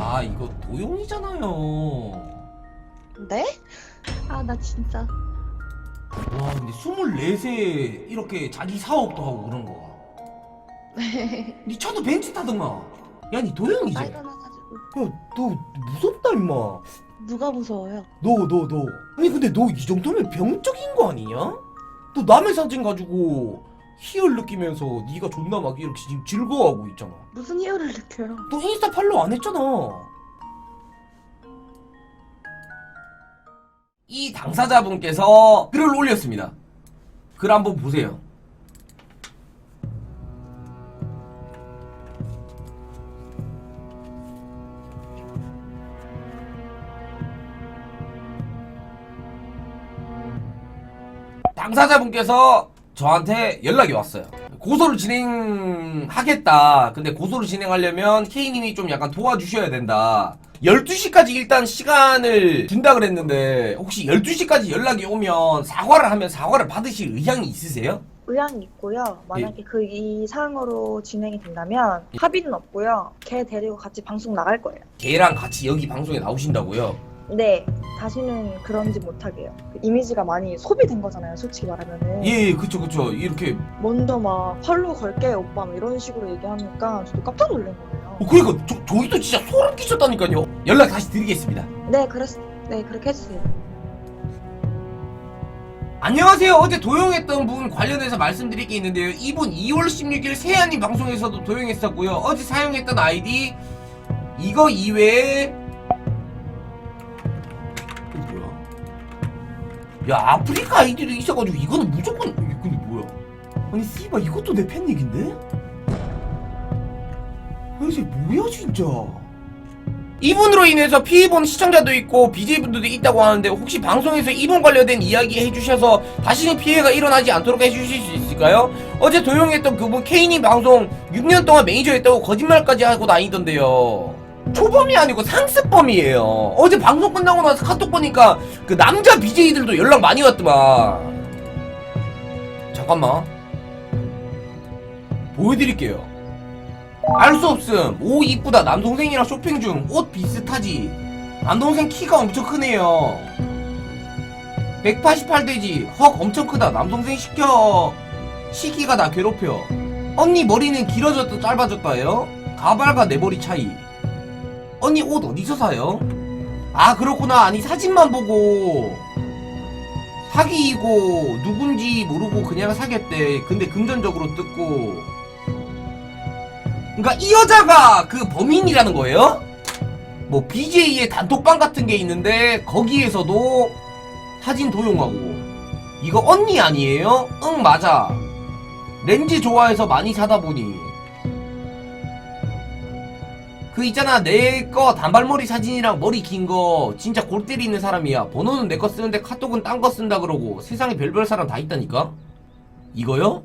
아 이거 도용이잖아요 네? 아 나 진짜 와 근데 24세 이렇게 자기 사업도 하고 그런 거야 니 차도 벤츠 타더만 야니 도용이지? 나이가 나가지고 야너 무섭다 임마 누가 무서워요? 너 너 너 아니 근데 너 이 정도면 병적인 거 아니냐? 너 남의 사진 가지고 희열 느끼면서 네가 존나 막 이렇게 지금 즐거워하고 있잖아. 무슨 이유를 느껴요? 너 인스타 팔로우 안 했잖아. 이 당사자분께서 글을 올렸습니다. 글 한번 보세요. 당사자분께서 저한테 연락이 왔어요. 고소를 진행하겠다. 근데 고소를 진행하려면 K님이 좀 약간 도와주셔야 된다. 12시까지 일단 시간을 준다 그랬는데 혹시 12시까지 연락이 오면 사과를 하면 사과를 받으실 의향이 있으세요? 의향이 있고요. 만약에 그 이 사항으로 진행이 된다면 합의는 없고요. 걔 데리고 같이 방송 나갈 거예요. 걔랑 같이 여기 방송에 나오신다고요? 네, 다시는 그런지 못하게요. 그 이미지가 많이 소비된 거잖아요. 솔직히 말하면은. 예, 그쵸 그쵸. 이렇게 먼저 막 팔로우 걸게 오빠 뭐 이런 식으로 얘기하니까 저도 깜짝 놀란 거예요. 어, 그러니까 저, 저희도 진짜 소름 끼쳤다니까요. 연락 다시 드리겠습니다. 네, 그랬, 네 그렇게 해주세요. 안녕하세요. 어제 도용했던 분 관련해서 말씀드릴 게 있는데요. 이분 2월 16일 세안님 방송에서도 도용했었고요. 어제 사용했던 아이디 이거 이외에 야 아프리카 아이디도 있어가지고 이거는 무조건 이게 근데 뭐야? 아니 씨발 이것도 내 팬닉인데? 아니 이게 뭐야 진짜? 이분으로 인해서 피해 본 시청자도 있고 BJ분들도 있다고 하는데 혹시 방송에서 이분 관련된 이야기 해주셔서 다시는 피해가 일어나지 않도록 해주실 수 있을까요? 어제 도용했던 그분 K님 방송 6년 동안 매니저였다고 거짓말까지 하고 다니던데요. 초범이 아니고 상습범이에요. 어제 방송 끝나고 나서 카톡 보니까 그 남자 BJ들도 연락 많이 왔더만. 잠깐만. 보여드릴게요. 알 수 없음. 오 이쁘다. 남동생이랑 쇼핑 중. 옷 비슷하지. 남동생 키가 엄청 크네요. 188대지. 헉 엄청 크다. 남동생 시켜. 시기가 나 괴롭혀. 언니 머리는 길어졌다 짧아졌다요? 가발과 내 머리 차이. 언니 옷 어디서 사요? 아 그렇구나. 아니 사진만 보고 사기이고 누군지 모르고 그냥 사귀었대. 근데 금전적으로 뜯고 그러니까 이 여자가 그 범인이라는 거예요? 뭐 BJ의 단톡방 같은 게 있는데 거기에서도 사진 도용하고 이거 언니 아니에요? 응 맞아 렌즈 좋아해서 많이 사다 보니 그 있잖아 내 거 단발머리 사진이랑 머리 긴 거 진짜 골 때리는 사람이야. 번호는 내 거 쓰는데 카톡은 딴 거 쓴다 그러고 세상에 별별 사람 다 있다니까? 이거요?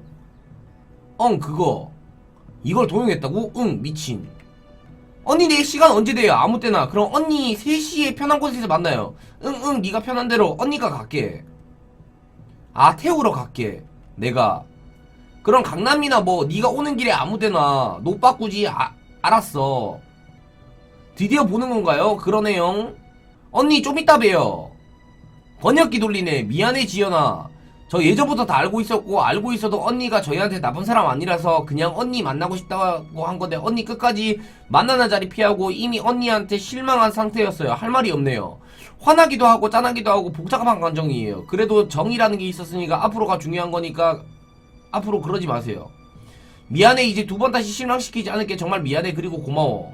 응 그거. 이걸 도용했다고? 응 미친. 언니 내 시간 언제 돼요? 아무 때나. 그럼 언니 3시에 편한 곳에서 만나요. 응응 네가 편한 대로 언니가 갈게. 아 태우러 갈게 내가. 그럼 강남이나 뭐 네가 오는 길에 아무 데나 노 바꾸지 아, 알았어 드디어 보는 건가요? 그러네요 언니 좀 이따 봬요 번역기 돌리네 미안해 지연아 저 예전부터 다 알고 있었고 알고 있어도 언니가 저희한테 나쁜 사람 아니라서 그냥 언니 만나고 싶다고 한 건데 언니 끝까지 만나는 자리 피하고 이미 언니한테 실망한 상태였어요. 할 말이 없네요. 화나기도 하고 짠하기도 하고 복잡한 감정이에요. 그래도 정이라는 게 있었으니까 앞으로가 중요한 거니까 앞으로 그러지 마세요. 미안해 이제 두 번 다시 실망시키지 않을게 정말 미안해 그리고 고마워.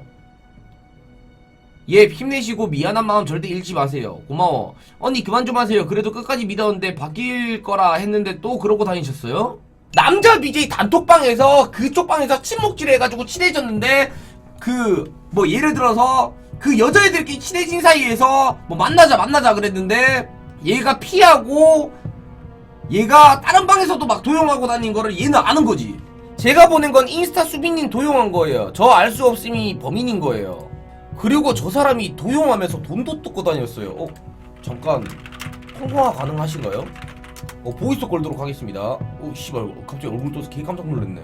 예, 힘내시고 미안한 마음 절대 잃지 마세요. 고마워. 언니 그만 좀 하세요. 그래도 끝까지 믿었는데 바뀔 거라 했는데 또 그러고 다니셨어요? 남자 BJ 단톡방에서 그쪽 방에서 친목질 해가지고 친해졌는데 그 뭐 예를 들어서 그 여자애들끼리 친해진 사이에서 뭐 만나자 만나자 그랬는데 얘가 피하고 얘가 다른 방에서도 막 도용하고 다닌 거를 얘는 아는 거지. 제가 보낸 건 인스타 수빈님 도용한 거예요. 저 알 수 없음이 범인인 거예요. 그리고 저 사람이 도용하면서 돈도 뜯고 다녔어요. 어? 잠깐 통화 가능하신가요? 어 보이스 걸도록 하겠습니다. 오 씨발 갑자기 얼굴 떠서 개 깜짝 놀랐네.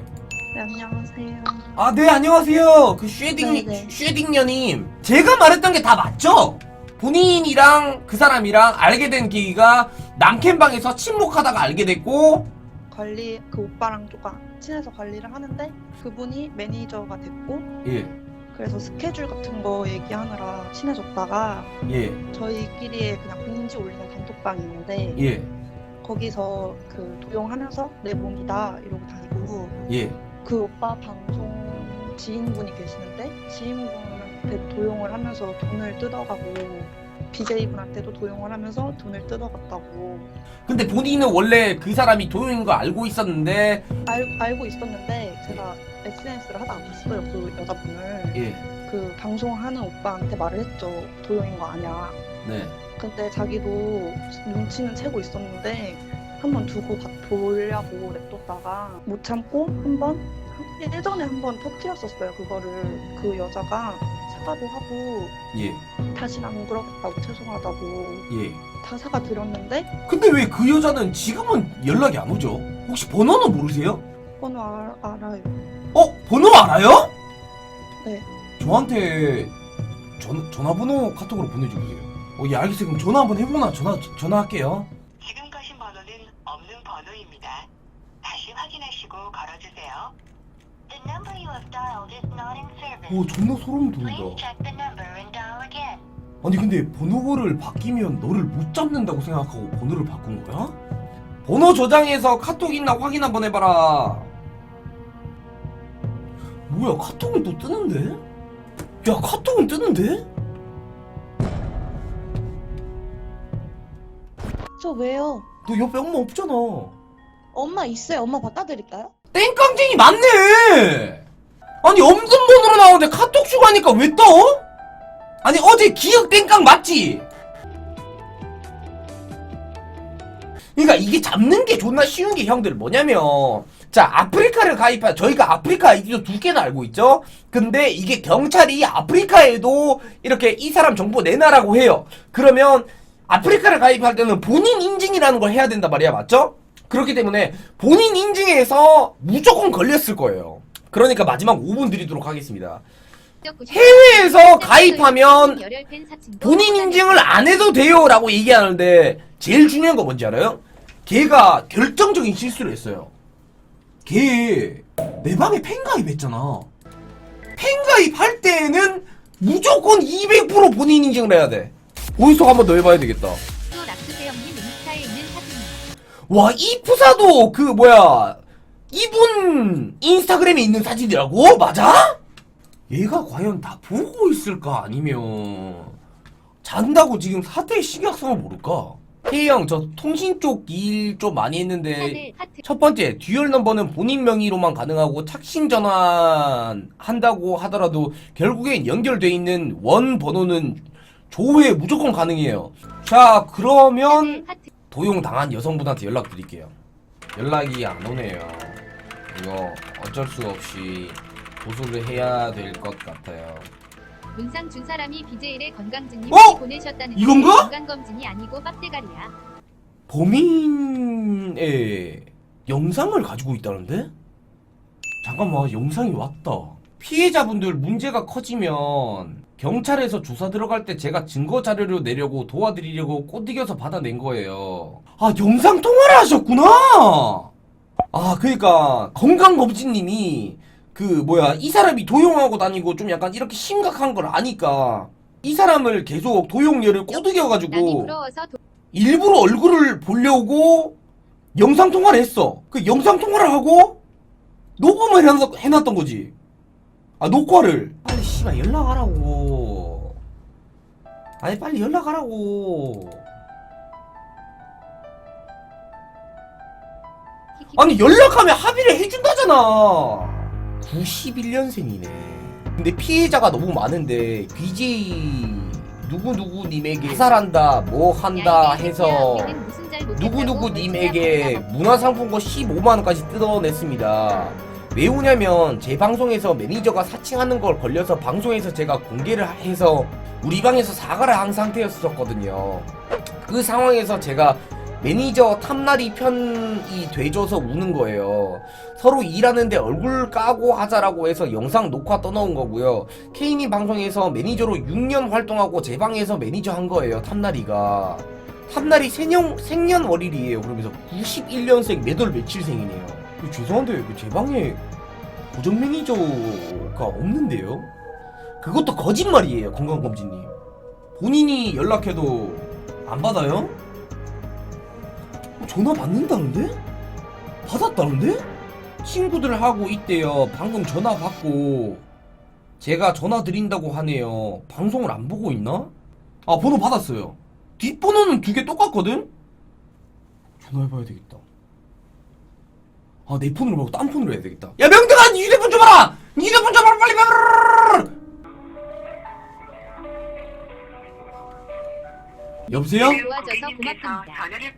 네, 안녕하세요. 아, 네, 안녕하세요. 그 쉐딩, 네네. 쉐딩녀님. 제가 말했던 게 다 맞죠? 본인이랑 그 사람이랑 알게 된 계기가 남캠방에서 침묵하다가 알게 됐고, 관리 그 오빠랑 조금 친해서 관리를 하는데 그분이 매니저가 됐고 예, 그래서 스케줄 같은 거 얘기하느라 친해졌다가 예, 저희끼리의 그냥 공지 올리는 단톡방이 있는데 예, 거기서 그 도용하면서 내 몸이다 이러고 다니고 예. 그 오빠 방송 지인분이 계시는데 지인분한테 도용을 하면서 돈을 뜯어가고 BJ분한테도 도용을 하면서 돈을 뜯어갔다고. 근데 본인은 원래 그 사람이 도용인 거 알고 있었는데, 알, 알고 있었는데 제가 SNS를 하다가 봤어요 그 여자분을 예, 그 방송하는 오빠한테 말을 했죠 도용인 거 아냐 네. 근데 자기도 눈치는 채고 있었는데 한번 두고 봐- 보려고 냅뒀다가 못 참고 한번 예전에 한번 터뜨렸었어요 그거를 그 여자가 사과도 하고 예, 다신 안 그러겠다고 죄송하다고 예. 다 사과 드렸는데 근데 왜 그 여자는 지금은 연락이 안 오죠? 혹시 번호는 모르세요? 번호 알, 알아요 어? 번호 알아요? 네. 저한테 전, 전화번호 카톡으로 보내주세요. 어, 예, 알겠어요. 그럼 전화 한번 해보나? 전화, 전화할게요. 지금 거신 번호는 없는 번호입니다. 다시 확인하시고 걸어주세요. The number you have dialed is not in service. 오, 존나 소름 Please 돋는다. check the number and dial again. 아니, 근데 번호를 바뀌면 너를 못 잡는다고 생각하고 번호를 바꾼 거야? 번호 저장해서 카톡 있나 확인 한번 해봐라. 뭐야, 카톡은 또 뜨는데? 야, 카톡은 뜨는데? 저 왜요? 너 옆에 엄마 없잖아. 엄마 있어요. 엄마 바꿔드릴까요? 땡깡쟁이 맞네! 아니, 없는 번호로 나오는데 카톡 추가하니까 왜 떠? 아니, 어제 기억 땡깡 맞지? 그러니까 이게 잡는 게 존나 쉬운 게 형들 뭐냐면, 자, 아프리카를 가입한, 저희가 아프리카 아이디도 두 개나 알고 있죠? 근데 이게 경찰이 아프리카에도 이렇게 이 사람 정보 내놔라고 해요. 그러면 아프리카를 가입할 때는 본인 인증이라는 걸 해야 된단 말이야, 맞죠? 그렇기 때문에 본인 인증에서 무조건 걸렸을 거예요. 그러니까 마지막 5분 드리도록 하겠습니다. 해외에서 가입하면 본인 인증을 안 해도 돼요 라고 얘기하는데 제일 중요한 거 뭔지 알아요? 걔가 결정적인 실수를 했어요. 걔 내 방에 팬가입 했잖아. 팬가입 할 때는 무조건 200% 본인 인증을 해야 돼. 보이스톡 한번 더 해봐야 되겠다. 와, 이 푸사도 그 뭐야 이분 인스타그램에 있는 사진이라고? 맞아? 얘가 과연 다 보고 있을까 아니면 잔다고 지금 사태의 심각성을 모를까? 혜희 형, 저 통신 쪽 일 좀 많이 했는데 첫 번째, 듀얼 넘버는 본인 명의로만 가능하고 착신 전환 한다고 하더라도 결국엔 연결돼 있는 원 번호는 조회 무조건 가능해요. 자, 그러면 도용 당한 여성분한테 연락 드릴게요. 연락이 안 오네요. 이거 어쩔 수 없이 고소를 해야 될 것 같아요. 문상 준 사람이 BJ의 건강증님 어? 보내셨다는 이건가? 건강검진이 아니고 빡대가리야. 범인의 영상을 가지고 있다는데? 잠깐만, 영상이 왔다. 피해자분들 문제가 커지면 경찰에서 조사 들어갈 때 제가 증거 자료를 내려고 도와드리려고 꼬드겨서 받아낸 거예요. 아, 영상 통화를 하셨구나! 아, 그니까, 건강검진님이 그, 뭐야, 이 사람이 도용하고 다니고 좀 약간 이렇게 심각한 걸 아니까 이 사람을 계속 도용녀를 남이 꼬드겨가지고. 일부러 얼굴을 보려고 영상 통화를 했어. 그 영상 통화를 하고 녹음을 해놨, 해놨던 거지. 아 녹화를. 빨리 씨발 연락하라고. 아니 빨리 연락하라고. 아니 연락하면 합의를 해준다잖아. 91년생이네. 근데 피해자가 너무 많은데 BJ 누구누구님에게 사살한다 뭐 한다 해서 누구누구님에게 문화상품권 15만원까지 뜯어냈습니다. 왜 오냐면 제 방송에서 매니저가 사칭하는 걸 걸려서 방송에서 제가 공개를 해서 우리 방에서 사과를 한 상태였었거든요. 그 상황에서 제가 매니저 탐날이 편이 돼줘서 우는 거예요. 서로 일하는데 얼굴 까고 하자라고 해서 영상 녹화 떠넣은 거고요. 케이님 방송에서 매니저로 6년 활동하고 제 방에서 매니저 한 거예요. 탐날이가. 탐날이 생년, 생년월일이에요. 그러면서 91년생 몇월 며칠생이네요. 그 죄송한데 그제 방에 고정 매니저가 없는데요? 그것도 거짓말이에요. 건강검진님. 본인이 연락해도 안 받아요? 어, 전화 받는다는데? 받았다는데? 친구들 하고 있대요. 방금 전화 받고 제가 전화 드린다고 하네요. 방송을 안 보고 있나? 아 번호 받았어요. 뒷번호는 두 개 똑같거든? 전화해봐야 되겠다. 아 내 폰으로 말고 딴 폰으로 해야 되겠다. 야 명등아 니 휴대폰 줘봐라! 니 휴대폰 줘봐라 빨리 빨리! 여보세요? 도와줘서 고맙습니다. 전화를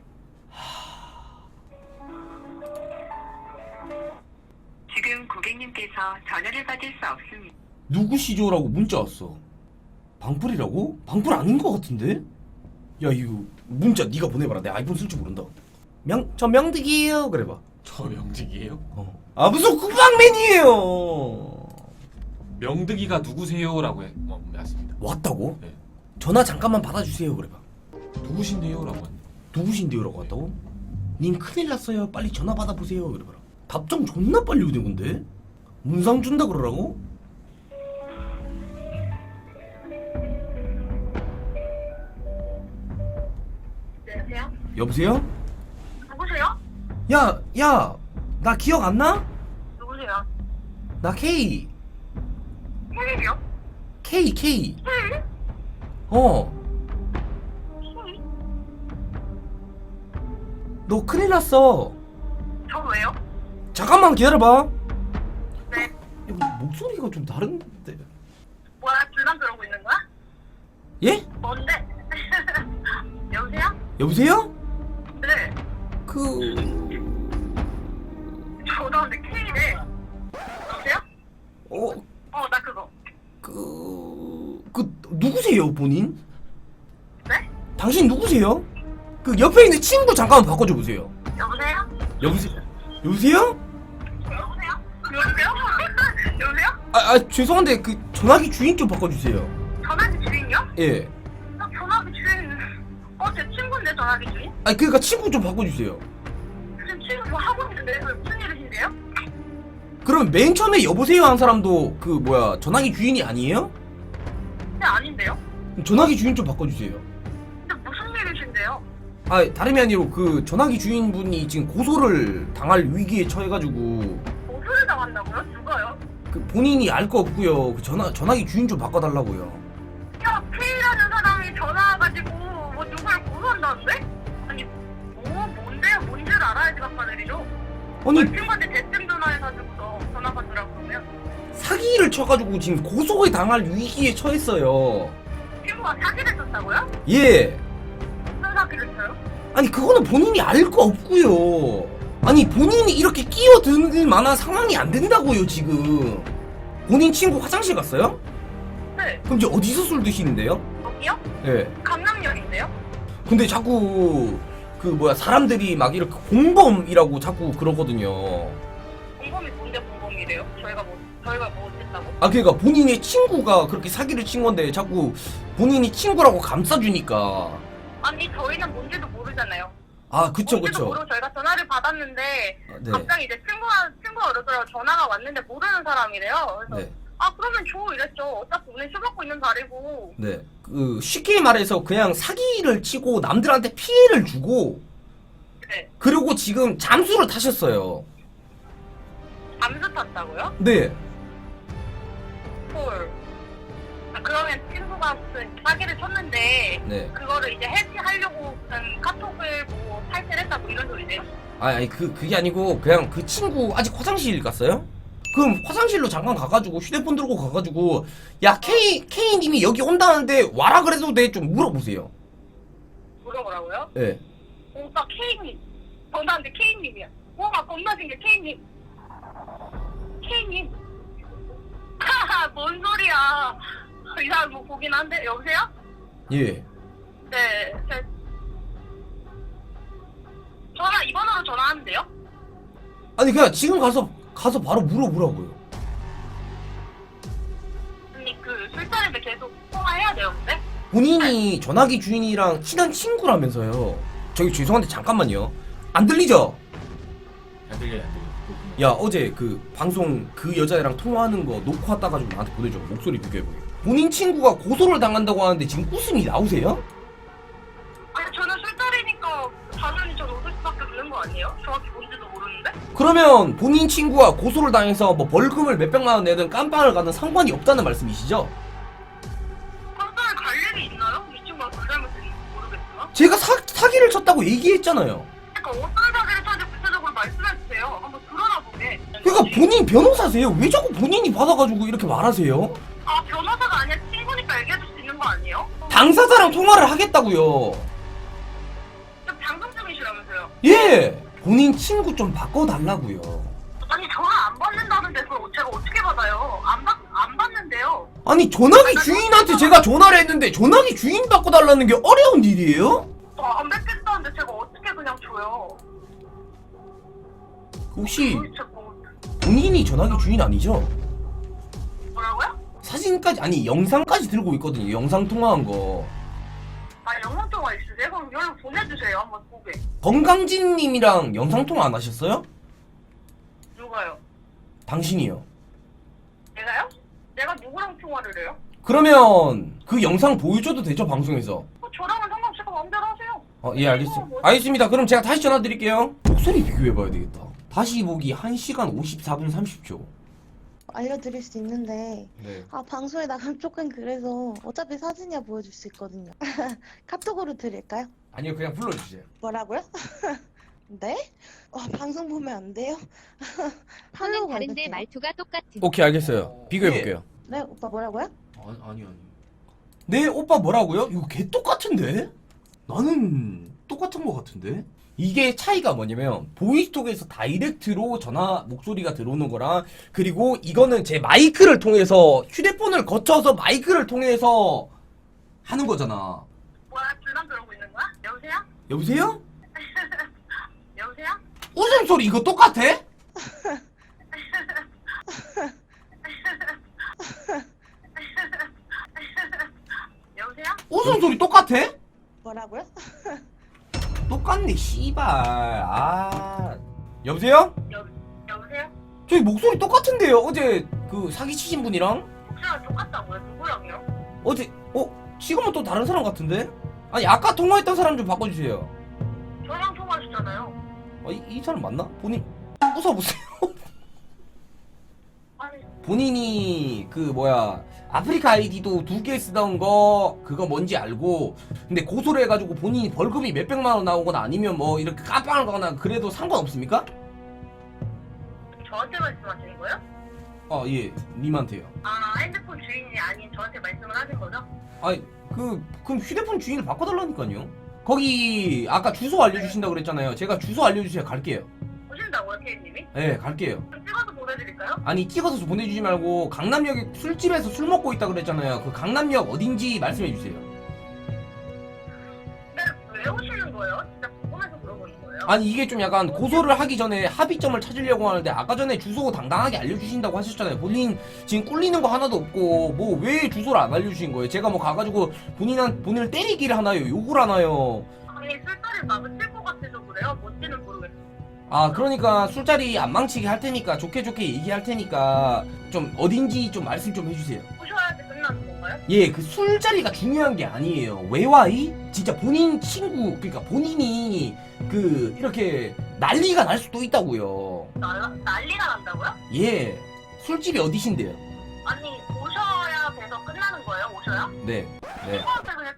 고객님께서 전화를 받을 수 없습니다. 누구시죠라고 문자 왔어. 방풀이라고? 방풀 아닌 것 같은데? 야 이거 문자 네가 보내봐라. 내 아이폰 쓸 줄 모른다. 명, 저 명득이에요. 그래봐. 저 명득이에요? 어. 아 무슨 국방맨이에요. 명득이가 누구세요?라고 해. 어, 맞습니다. 왔다고? 네. 전화 잠깐만 받아주세요. 그래봐. 누구신데요?라고 했는데. 누구신데요라고 왔다고? 님 큰일 났어요. 빨리 전화 받아보세요. 그래봐라. 답장 존나 빨리 오는 건데? 문상 준다 그러라고? 여보세요? 여보세요? 누구세요? 야, 야, 나 기억 안 나? 누구세요? 나 K, 혜리요? K, K. 어, 혜리? 너 큰일 났어. 저 왜요? 잠깐만 기다려봐. 목소리가 좀 다른데. 뭐야 불만 그러고 있는 거야? 예? 뭔데? 여보세요? 여보세요? 네. 그, 저도 근데 K래. 여보세요? 어, 어, 나 그거. 그, 그 누구세요, 본인? 네? 당신 누구세요? 그 옆에 있는 친구 잠깐만 바꿔줘 보세요. 여보세요? 여보세요? 여보세요? 여보세요? 아, 아 죄송한데 그 전화기 주인 좀 바꿔주세요. 전화기 주인이요? 예. 나 전화기 주인. 어, 제 친구인데 전화기 주인? 아 그러니까 친구 좀 바꿔주세요. 지금 친구 뭐 하고 있는데 왜 무슨 일이신데요? 그럼 맨 처음에 여보세요 한 사람도 그 뭐야 전화기 주인이 아니에요? 네, 아닌데요? 그럼 전화기 주인 좀 바꿔주세요. 근데 무슨 일이신데요? 아 다름이 아니고 그 전화기 주인분이 지금 고소를 당할 위기에 처해가지고 그 본인이 알 거 없고요. 그 전화 전화기 주인 좀 바꿔달라고요. 야, K라는 사람이 전화 와가지고 뭐 누굴 고소한다는데? 아니, 뭐, 뭔데요? 뭔지를 알아야지 바꿔드리죠. 아니 친구한테 대뜸 전화해가지고서 전화 받으라고 그러면 사기를 쳐가지고 지금 고소에 당할 위기에 처했어요. 친구가 사기를 쳤다고요? 예. 무슨 사기를 쳐요? 아니 그거는 본인이 알 거 없고요. 아니 본인이 이렇게 끼어들 만한 상황이 안 된다고요 지금. 본인 친구 화장실 갔어요? 네, 그럼 이제 어디서 술 드시는데요? 여기요? 예. 강남역인데요? 근데 자꾸 그 뭐야 사람들이 막 이렇게 공범이라고 자꾸 그러거든요. 공범이 뭔데 공범이래요? 저희가 뭐, 저희가 뭐 어쨌다고? 아 그러니까 본인의 친구가 그렇게 사기를 친 건데 자꾸 본인이 친구라고 감싸주니까. 아니, 저희는 뭔지도 모르잖아요. 아 그쵸 그쵸. 모르고 저희가 전화를 받았는데 아, 네. 갑자기 이제 친구가 친구가 그러더라고 전화가 왔는데 모르는 사람이래요. 그래서 네. 아 그러면 줘 이랬죠. 어차피 오늘 술 먹고 있는 자리고. 네. 그 쉽게 말해서 그냥 사기를 치고 남들한테 피해를 주고 네. 그리고 지금 잠수를 타셨어요. 잠수 탔다고요? 네. 헐. 아, 그러면 친구가 무슨 사기를 쳤는데 네. 그거를 이제 해지하려고 카톡을 뭐 탈퇴했다 뭐 이런 소리네요. 아, 아니 그 그게 아니고 그냥 그 친구 아직 화장실 갔어요? 그럼 화장실로 잠깐 가가지고 휴대폰 들고 가가지고 야 K K 님이 여기 온다는데 와라 그래도 돼 좀 물어보세요. 물어보라고요? 예. 오빠 K님. 전화한테 K님이야. 와 겁나 생겨 K님. K님. 하하 뭔 소리야. 이 사람 뭐 보긴 한데 여보세요? 예. 네. 제... 전화 이번으로 전화하면 돼요? 아니 그냥 지금 가서 가서 바로 물어보라고요. 언니 그 술자리인데 계속 통화해야 돼요 근데? 본인이 전화기 주인이랑 친한 친구라면서요. 저기 죄송한데 잠깐만요. 안 들리죠? 안 들려요 안 들려. 야 어제 그 방송 그 여자애랑 통화하는 거 녹화 따가지고 나한테 보내줘. 목소리 비교해보게. 본인 친구가 고소를 당한다고 하는데 지금 웃음이 나오세요? 아니 저는 술자리니까 당연히 전 웃을 수밖에 없는 거 아니에요? 정확히 뭔지도 모르는데? 그러면 본인 친구가 고소를 당해서 뭐 벌금을 몇 백만 원 내든 깜빵을 가든 상관이 없다는 말씀이시죠? 깜짝에 갈 일이 있나요? 이 친구가 그 잘못했는지 모르겠지만 제가 사, 사기를 쳤다고 얘기했잖아요. 그러니까 어떤 사기를 찾는지 구체적으로 말씀해 주세요 한번 드러나 보게 그러니까 본인 변호사세요. 왜 자꾸 본인이 받아가지고 이렇게 말하세요? 아 변호사 당사자랑 통화를 하겠다고요. 지금 방송 중이시라면서요 예. 본인 친구 좀 바꿔달라고요. 아니 전화 안 받는다는데 그걸 제가 어떻게 받아요? 안, 받, 안 받는데요 아니 전화기 주인한테 제가 전화를 했는데 전화기 주인 바꿔달라는 게 어려운 일이에요? 어, 안 뵙겠다는데 제가 어떻게 그냥 줘요 혹시 도대체 뭐 본인이 전화기 주인 아니죠? 뭐라고요? 사진까지 아니 영상까지 들고 있거든요. 영상 통화한 거. 아 영상 통화 있으세요? 그럼 연락 보내주세요 한번 보게 건강진님이랑 영상 통화 안 하셨어요? 누가요? 당신이요. 내가요? 내가 누구랑 통화를 해요? 그러면 그 영상 보여줘도 되죠 방송에서? 어, 저랑은 상관없이 마음대로 하세요 어, 예, 알겠습니다. 알겠습니다. 그럼 제가 다시 전화 드릴게요. 목소리 비교해봐야 되겠다. 다시 보기 1시간 54분 30초. 알려드릴 수 있는데 네. 아 방송에 나가면 조금 그래서 어차피 사진이야 보여줄 수 있거든요. 카톡으로 드릴까요? 아니요, 그냥 불러주세요. 뭐라고요? 네? 어, 방송 보면 안 돼요? 하려고 다른데. 말투가 똑같은. 오케이, 알겠어요. 비교해 볼게요. 네 오빠 뭐라고요? 아니 아니 아니. 네, 오빠 뭐라고요? 이거 개 똑같은데? 나는 똑같은 것 같은데? 이게 차이가 뭐냐면 보이스톡에서 다이렉트로 전화 목소리가 들어오는 거랑 그리고 이거는 제 마이크를 통해서 휴대폰을 거쳐서 마이크를 통해서 하는 거잖아. 뭐야 불만 들어오고 있는 거야? 여보세요? 여보세요? 여보세요? 웃음소리 이거 똑같아? 여보세요? 웃음소리 똑같아? 뭐라고요? 똑같네 씨발 아 여보세요? 여보세요? 저희 목소리 똑같은데요 어제 그 사기치신 분이랑 목소리가 똑같다고요? 누구랑요? 어제 어? 지금은 또 다른 사람 같은데? 아니 아까 통화했던 사람 좀 바꿔주세요 저랑 통화하셨잖아요 어, 이, 이 사람 맞나? 본인 웃어보세요 아니 본인이 그 뭐야 아프리카 아이디도 두 개 쓰던 거 그거 뭔지 알고 근데 고소를 해가지고 본인이 벌금이 몇백만 원 나오거나 아니면 뭐 이렇게 깜빵을 가거나 그래도 상관없습니까? 저한테 말씀하시는 거예요? 아 예 님한테요 아 핸드폰 주인이 아닌 저한테 말씀을 하신 거죠? 아니 그 그럼 휴대폰 주인을 바꿔달라니까요 거기 아까 주소 알려주신다고 그랬잖아요 제가 주소 알려주세요 갈게요 오신다고요 케이님이? 예 갈게요 그럼 찍어서 보내드릴까요? 아니 찍어서 보내주지 말고 강남역에 술집에서 술 먹고 있다 그랬잖아요 그 강남역 어딘지 말씀해주세요 거예요? 진짜 궁금해서 물어보는 거예요? 아니 이게 좀 약간 고소를 하기 전에 합의점을 찾으려고 하는데 아까 전에 주소 당당하게 알려주신다고 하셨잖아요 본인 지금 꿀리는 거 하나도 없고 뭐 왜 주소를 안 알려주신 거예요 제가 뭐 가가지고 본인한 본인을 때리기를 하나요 욕을 하나요 아니 술자리 마주칠 것 같아서 그래요? 뭔지는 아 그러니까 술자리 안 망치게 할 테니까 좋게 좋게 얘기할 테니까 좀 어딘지 좀 말씀 좀 해주세요 오셔야지 끝나는 건가요? 예 그 술자리가 중요한 게 아니에요 왜와이 진짜 본인 친구 그러니까 본인이 그 이렇게 난리가 날 수도 있다고요 날, 난리가 난다고요? 예 술집이 어디신데요 아니 오셔야 돼서 끝나는 거예요? 오셔야? 네 네, 친구한테 그냥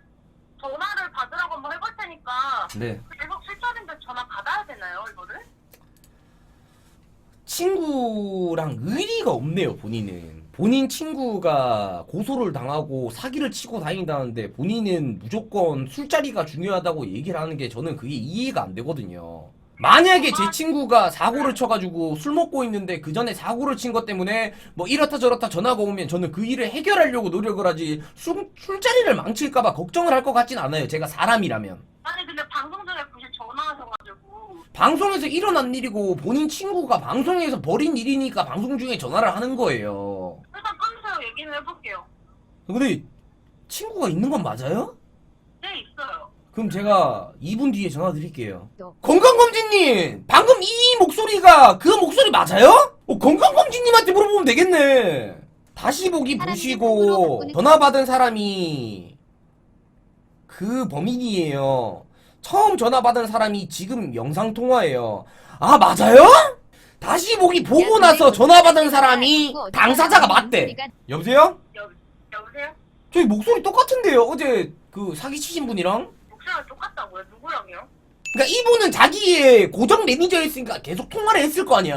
전화를 받으라고 한번 해볼 테니까 네. 계속 술자리인데 전화 받아야 되나요 이거를? 친구랑 의리가 없네요, 본인은. 본인 친구가 고소를 당하고 사기를 치고 다닌다는데 본인은 무조건 술자리가 중요하다고 얘기를 하는 게 저는 그게 이해가 안 되거든요. 만약에 제 친구가 사고를 쳐가지고 술 먹고 있는데 그 전에 사고를 친 것 때문에 뭐 이렇다 저렇다 전화가 오면 저는 그 일을 해결하려고 노력을 하지 술, 술자리를 망칠까봐 걱정을 할 것 같진 않아요. 제가 사람이라면. 아니 근데 방송 굳이 전화하셔가지고 방송에서 일어난 일이고 본인 친구가 방송에서 벌인 일이니까 방송 중에 전화를 하는 거예요. 일단 끊으세요. 얘기는 해볼게요. 근데 친구가 있는 건 맞아요? 네, 있어요. 그럼 제가 2분 뒤에 전화 드릴게요. 또. 건강검진님! 방금 이 목소리가 그 목소리 맞아요? 어, 건강검진님한테 물어보면 되겠네. 다시 보기 보시고 바꾸는 전화 받은 사람이 그 범인이에요. 처음 전화 받은 사람이 지금 영상 통화예요. 아, 맞아요? 다시 보기 보고 나서 전화 받은 사람이 당사자가 맞대. 여보세요? 여보세요? 저희 목소리 똑같은데요. 어제 그 사기치신 분이랑? 목소리가 똑같다고요? 누구랑요? 그러니까 이분은 자기의 고정 매니저였으니까 계속 통화를 했을 거 아니야.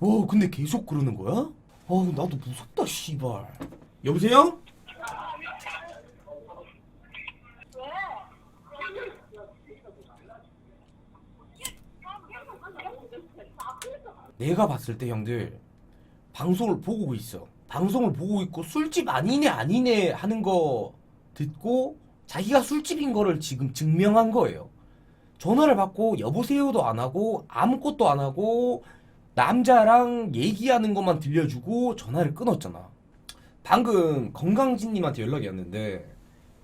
와, 근데 계속 그러는 거야? 어우, 나도 무섭다, 씨발. 여보세요? 내가 봤을 때 형들 방송을 보고 있어. 방송을 보고 있고 술집 아니네 아니네 하는 거 듣고 자기가 술집인 거를 지금 증명한 거예요. 전화를 받고 여보세요도 안 하고 아무것도 안 하고 남자랑 얘기하는 것만 들려주고 전화를 끊었잖아. 방금 건강진님한테 연락이 왔는데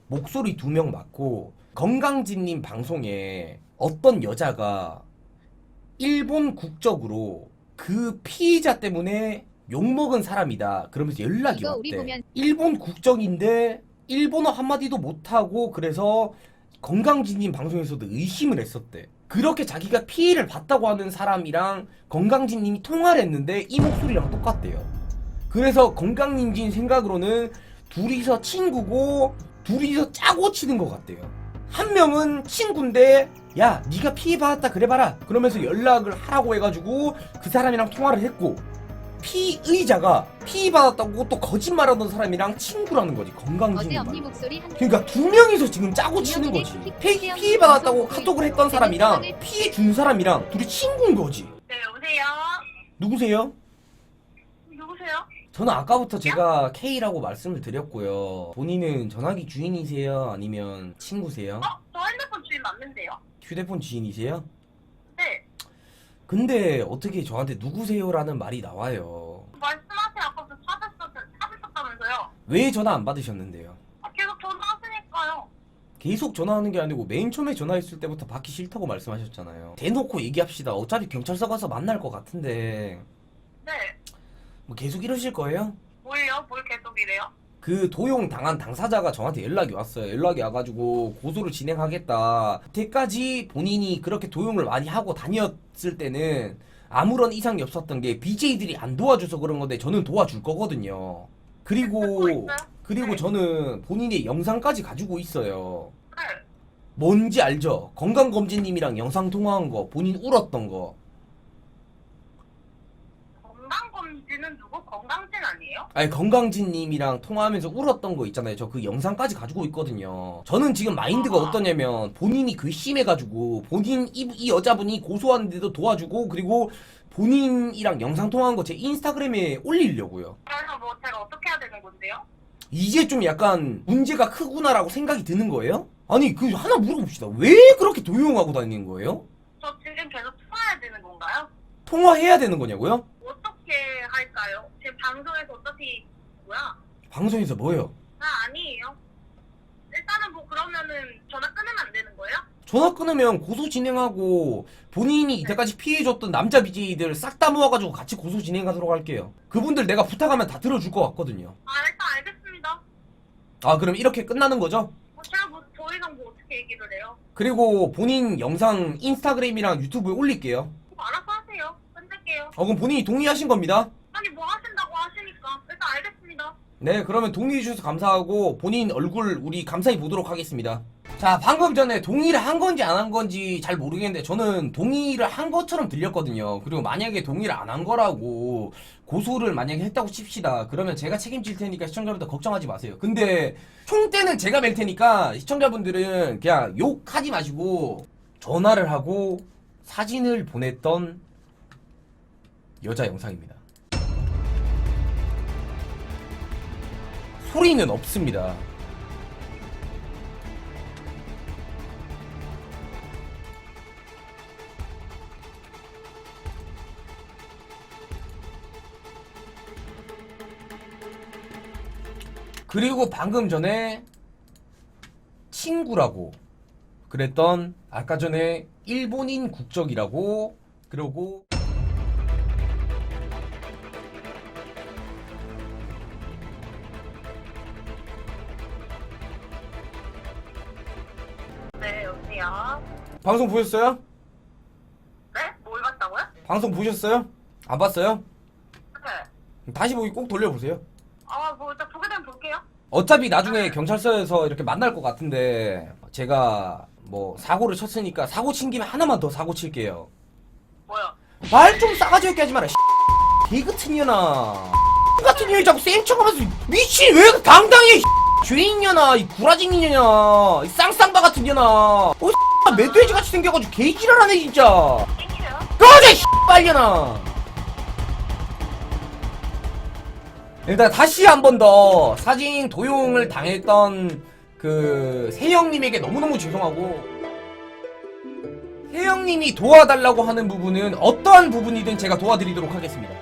목소리 두 명 맞고 건강진님 방송에 어떤 여자가 일본 국적으로 그 피의자 때문에 욕먹은 사람이다. 그러면서 연락이 이거 우리 왔대. 보면- 일본 국적인데 일본어 한마디도 못하고 그래서 건강진님 방송에서도 의심을 했었대. 그렇게 자기가 피해를 봤다고 하는 사람이랑 건강진님이 통화를 했는데 이 목소리랑 똑같대요. 그래서 건강진님 생각으로는 둘이서 친구고 둘이서 짜고 치는 것 같대요. 한 명은 친구인데 야 네가 피해 받았다 그래봐라 그러면서 연락을 하라고 해가지고 그 사람이랑 통화를 했고 피의자가 피해 받았다고 또 거짓말하던 사람이랑 친구라는 거지 한 그러니까 두 명이서 지금 짜고 치는 거지. 피해, 피해 받았다고 카톡을 했던 사람이랑 피해 준 사람이랑 둘이 친구인 거지. 네, 여보세요? 누구세요? 누구세요? 저는 아까부터 제가 K라고 말씀을 드렸고요. 본인은 전화기 주인이세요? 아니면 친구세요? 어? 저 핸드폰 주인 맞는데요? 휴대폰 지인이세요? 네. 근데 어떻게 저한테 누구세요라는 말이 나와요. 말씀하세요. 아까부터 찾았었, 찾으셨다면서요? 왜 전화 안 받으셨는데요? 아, 계속 전화하시니까요. 계속 전화하는 게 아니고 맨 처음에 전화했을 때부터 받기 싫다고 말씀하셨잖아요. 대놓고 얘기합시다. 어차피 경찰서 가서 만날 것 같은데 네. 뭐 계속 이러실 거예요? 뭘요? 뭘 계속 이래요? 그 도용 당한 당사자가 저한테 연락이 왔어요. 연락이 와가지고 고소를 진행하겠다. 그때까지 본인이 그렇게 도용을 많이 하고 다녔을 때는 아무런 이상이 없었던 게 BJ들이 안 도와줘서 그런 건데 저는 도와줄 거거든요. 그리고? 그리고 네. 저는 본인의 영상까지 가지고 있어요. 네. 뭔지 알죠? 건강검진님이랑 영상 통화한 거, 본인 울었던 거. 건강검진은 누구? 건강진 아니에요? 아니 건강진님이랑 통화하면서 울었던 거 있잖아요. 저 그 영상까지 가지고 있거든요. 저는 지금 마인드가 어떠냐면 본인이 괘씸해가지고 본인 이, 이 여자분이 고소하는데도 도와주고 그리고 본인이랑 영상 통화한 거 제 인스타그램에 올리려고요. 그래서 뭐 제가 어떻게 해야 되는 건데요? 이게 좀 약간 문제가 크구나라고 생각이 드는 거예요? 아니 그 하나 물어봅시다. 왜 그렇게 도용하고 다니는 거예요? 저 지금 계속 통화해야 되는 건가요? 통화해야 되는 거냐고요? 어떻게 할까요? 방송에서 어차피 뭐야? 방송에서 뭐요? 아 아니에요. 일단은 뭐 그러면은 전화 끊으면 안 되는 거예요? 전화 끊으면 고소 진행하고 본인이 이때까지 피해줬던 남자 BJ들 싹 다 모아가지고 같이 고소 진행하도록 할게요. 그분들 내가 부탁하면 다 들어줄 것 같거든요. 아 일단 알겠습니다. 아 그럼 이렇게 끝나는 거죠? 뭐 제가 뭐 더 이상 뭐 어떻게 얘기를 해요? 그리고 본인 영상 인스타그램이랑 유튜브에 올릴게요. 뭐 알아서 하세요. 끊을게요. 어 그럼 본인이 동의하신 겁니다. 아니 뭐 하신다고 하시니까 일단 알겠습니다. 네 그러면 동의해 주셔서 감사하고 본인 얼굴 우리 감사히 보도록 하겠습니다. 자 방금 전에 동의를 한 건지 안 한 건지 잘 모르겠는데 저는 동의를 한 것처럼 들렸거든요. 그리고 만약에 동의를 안 한 거라고 고소를 만약에 했다고 칩시다. 그러면 제가 책임질 테니까 시청자분들 걱정하지 마세요. 근데 총대는 제가 맬 테니까 시청자분들은 그냥 욕하지 마시고 전화를 하고 사진을 보냈던 여자 영상입니다. 소리는 없습니다. 그리고 방금 전에 친구라고 그랬던 아까 전에 일본인 국적이라고 그러고 방송 보셨어요? 네? 뭘 봤다고요? 방송 보셨어요? 안 봤어요? 네. 다시 보기 꼭 돌려보세요. 아, 뭐, 일단 보게 되면 볼게요. 어차피 나중에 경찰서에서 이렇게 만날 것 같은데 제가 뭐 사고를 쳤으니까 사고 친 김에 하나만 더 사고 칠게요. 뭐요? 말 좀 싸가지 없게 하지 마라. 개 같은 년아. 같은 년이 자꾸 센 척하면서 미친 왜 당당해. 죄인 년아, 이 구라진 년아, 이 쌍쌍바 같은 년아. 어, 멧돼지 같이 생겨가지고 개지랄하네 진짜. 꺼져 빨려나. 일단 다시 한 번 더 사진 도용을 당했던 그 세영님에게 너무너무 죄송하고 세영님이 도와달라고 하는 부분은 어떠한 부분이든 제가 도와드리도록 하겠습니다.